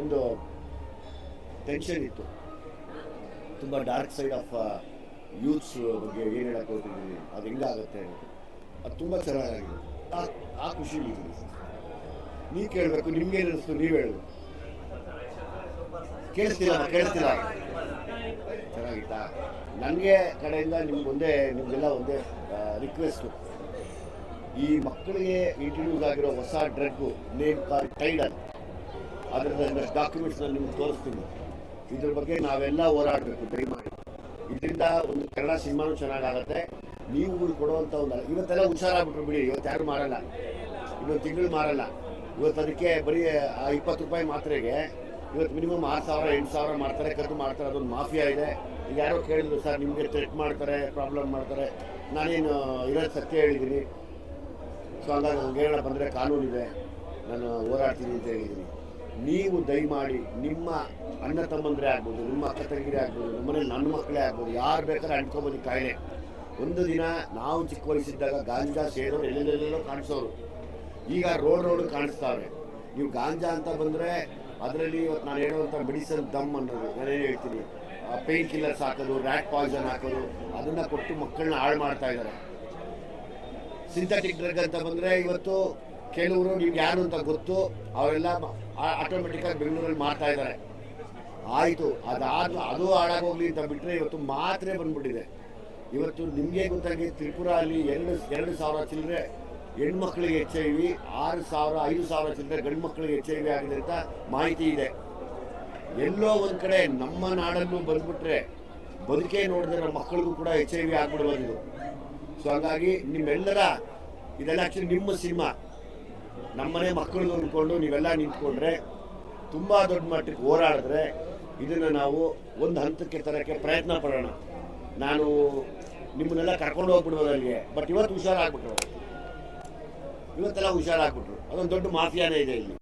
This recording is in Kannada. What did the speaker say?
ಒಂದು ಟೆನ್ಷನ್ ಇತ್ತು. ತುಂಬ ಡಾರ್ಕ್ ಸೈಡ್ ಆಫ್ ಯೂತ್ಸ್ ಬಗ್ಗೆ ಏನು ಹೇಳಕ್ಕೆ ಹೋಗ್ತಿದ್ದೀನಿ ಅದು ಹೆಂಗಾಗುತ್ತೆ ಅದು ತುಂಬ ಚೆನ್ನಾಗಿದೆ. ಆ ಆ ಖುಷಿ ನೀವು ಕೇಳಬೇಕು ನಿಮ್ಗೆ ಏನು ಅನಿಸ್ತು ನೀವು ಹೇಳಬೇಕು ಕೇಳ್ತೀರಾ ಕೇಳಿಸ್ತಿಲ್ಲ. ಚೆನ್ನಾಗಿತ್ತಾ? ನನಗೆ ಕಡೆಯಿಂದ ನಿಮ್ಗೆ ಒಂದೇ ನಿಮಗೆಲ್ಲ ಒಂದೇ ರಿಕ್ವೆಸ್ಟು ಈ ಮಕ್ಕಳಿಗೆ ಇಂಟ್ರೊಡ್ಯೂಸ್ ಆಗಿರೋ ಹೊಸ ಡ್ರಗ್ಗು ನೇಮ್ ಕಾರ್ ಟೈಡಲ್ ಅದರದ್ದು ಡಾಕ್ಯುಮೆಂಟ್ಸ್ ನಾನು ನಿಮ್ಗೆ ತೋರಿಸ್ತೀನಿ. ಇದ್ರ ಬಗ್ಗೆ ನಾವೆಲ್ಲ ಹೋರಾಡಬೇಕು, ದಯಮಾಡಿ. ಇದರಿಂದ ಒಂದು ಕನ್ನಡ ಸಿನಿಮಾನು ಚೆನ್ನಾಗಾಗತ್ತೆ. ನೀವು ಕೊಡುವಂಥ ಒಂದು ಇವತ್ತೆಲ್ಲ ಹುಷಾರಾಗ್ಬಿಟ್ರು ಬಿಡಿ, ಇವತ್ತು ಯಾರು ಮಾರಲ್ಲ. ಇವತ್ತು ತಿಂಗಳು ಮಾರಲ್ಲ. ಇವತ್ತು ಅದಕ್ಕೆ ಬರೀ ಇಪ್ಪತ್ತು ರೂಪಾಯಿ ಮಾತ್ರೆಗೆ ಇವತ್ತು ಮಿನಿಮಮ್ ಆರು ಸಾವಿರ, ಎಂಟು ಸಾವಿರ ಮಾಡ್ತಾರೆ, ಕದ್ದು ಮಾಡ್ತಾರೆ, ಅದೊಂದು ಮಾಫಿಯಾ ಇದೆ. ಈಗ ಯಾರೋ ಕೇಳಿದ್ರು, ಸರ್, ನಿಮಗೆ ಥ್ರೆಟ್ ಮಾಡ್ತಾರೆ ಪ್ರಾಬ್ಲಮ್ ಮಾಡ್ತಾರೆ. ನಾನೇನು ಇರೋದು ಸತ್ಯ ಹೇಳಿದ್ದೀನಿ. ಸೊ ಹಂಗಾಗಿ ಹೇಳೋಣ, ಬಂದರೆ ಕಾನೂನಿದೆ. ನಾನು ಹೋರಾಡ್ತೀನಿ ಅಂತ ಹೇಳಿದ್ದೀನಿ. ನೀವು ದಯಮಾಡಿ ನಿಮ್ಮ ಅಣ್ಣ ತಮ್ಮಂದ್ರೆ ಆಗ್ಬೋದು, ನಿಮ್ಮ ಅಕ್ಕ ತಂಗಿರೇ ಆಗ್ಬೋದು ನಮ್ಮನೆ ನನ್ನ ಮಕ್ಕಳೇ ಆಗ್ಬೋದು, ಯಾರು ಬೇಕಾದ್ರೆ ಅಂಟ್ಕೊಬೋದು ಕಾಯಿಲೆ. ಒಂದು ದಿನ ನಾವು ಚಿಕ್ಕ ವಯಸ್ಸಿದ್ದಾಗ ಗಾಂಜಾ ಸೇರೋರು ಎಲ್ಲೆಲ್ಲೆಲ್ಲೋ ಕಾಣಿಸೋರು. ಈಗ ರೋಡ್ ರೋಡ್ ಕಾಣಿಸ್ತಾವ್ರೆ. ನೀವು ಗಾಂಜಾ ಅಂತ ಬಂದರೆ ಅದರಲ್ಲಿ ಇವತ್ತು ನಾನು ಹೇಳುವಂಥ ಮೆಡಿಸನ್ ದಮ್ ಅನ್ನೋದು, ನಾನೇನು ಹೇಳ್ತೀನಿ. ಪೇನ್ ಕಿಲ್ಲರ್ಸ್ ಹಾಕೋದು ರ್ಯಾಟ್ ಪಾಯ್ಸನ್ ಹಾಕೋದು, ಅದನ್ನು ಕೊಟ್ಟು ಮಕ್ಕಳನ್ನ ಹಾಳು ಮಾಡ್ತಾ ಇದ್ದಾರೆ. ಸಿಂಥೆಟಿಕ್ ಡ್ರಗ್ ಅಂತ ಬಂದರೆ ಇವತ್ತು ಕೆಲವರು ನೀವು ಯಾರು ಅಂತ ಗೊತ್ತು ಅವರೆಲ್ಲ ಆಟೋಮೆಟಿಕ್ಕಾಗಿ ಬೆಂಗಳೂರಲ್ಲಿ ಮಾಡ್ತಾ ಇದ್ದಾರೆ ಆಯಿತು ಅದಾದ ಅದು ಹಾಳಾಗೋಗ್ಲಿ ಅಂತ ಬಿಟ್ಟರೆ ಇವತ್ತು ಮಾತ್ರೆ ಬಂದ್ಬಿಟ್ಟಿದೆ. ಇವತ್ತು ನಿಮಗೆ ಗೊತ್ತಾಗಿ ತ್ರಿಪುರ ಅಲ್ಲಿ ಎರಡು ಎರಡು ಸಾವಿರ ಚಿಲ್ಲರೆ ಹೆಣ್ಮಕ್ಳಿಗೆ ಎಚ್ ಐ ವಿ ಆರು ಸಾವಿರ, ಐದು ಸಾವಿರ ಚಿಲ್ಲರೆ ಗಂಡು ಮಕ್ಕಳಿಗೆ ಎಚ್ ಐ ವಿ ಆಗಿದೆ ಅಂತ ಮಾಹಿತಿ ಇದೆ. ಎಲ್ಲೋ ಒಂದು ಕಡೆ ನಮ್ಮ ನಾಡನ್ನು ಬಂದ್ಬಿಟ್ರೆ ಬದುಕೇ ನೋಡಿದ್ರೆ ಮಕ್ಕಳಿಗೂ ಕೂಡ ಎಚ್ ಐ ವಿ ಆಗ್ಬಿಡ್ಬೋದು ಸೊ ಹಾಗಾಗಿ ನಿಮ್ಮೆಲ್ಲರ, ಇದೆಲ್ಲ ಆ್ಯಕ್ಚುಲಿ ನಿಮ್ಮ ಸಿನಿಮಾ. ನಮ್ಮನೆ ಮಕ್ಕಳು ಅಂದ್ಕೊಂಡು ನೀವೆಲ್ಲ ನಿಂತ್ಕೊಂಡ್ರೆ ತುಂಬ ದೊಡ್ಡ ಮಟ್ಟಕ್ಕೆ ಹೋರಾಡಿದ್ರೆ ಇದನ್ನು ನಾವು ಒಂದು ಹಂತಕ್ಕೆ ತರೋಕ್ಕೆ ಪ್ರಯತ್ನ ಪಡೋಣ. ನಾನು ನಿಮ್ಮನ್ನೆಲ್ಲ ಕರ್ಕೊಂಡು ಹೋಗ್ಬಿಡ್ಬೋದು ಅಲ್ಲಿಗೆ. ಬಟ್ ಇವತ್ತು ಹುಷಾರಾಗ್ಬಿಟ್ರು. ಇವತ್ತೆಲ್ಲ ಹುಷಾರಾಗ್ಬಿಟ್ರು. ಅದೊಂದು ದೊಡ್ಡ ಮಾಫಿಯಾನೇ ಇದೆ ಇಲ್ಲಿ.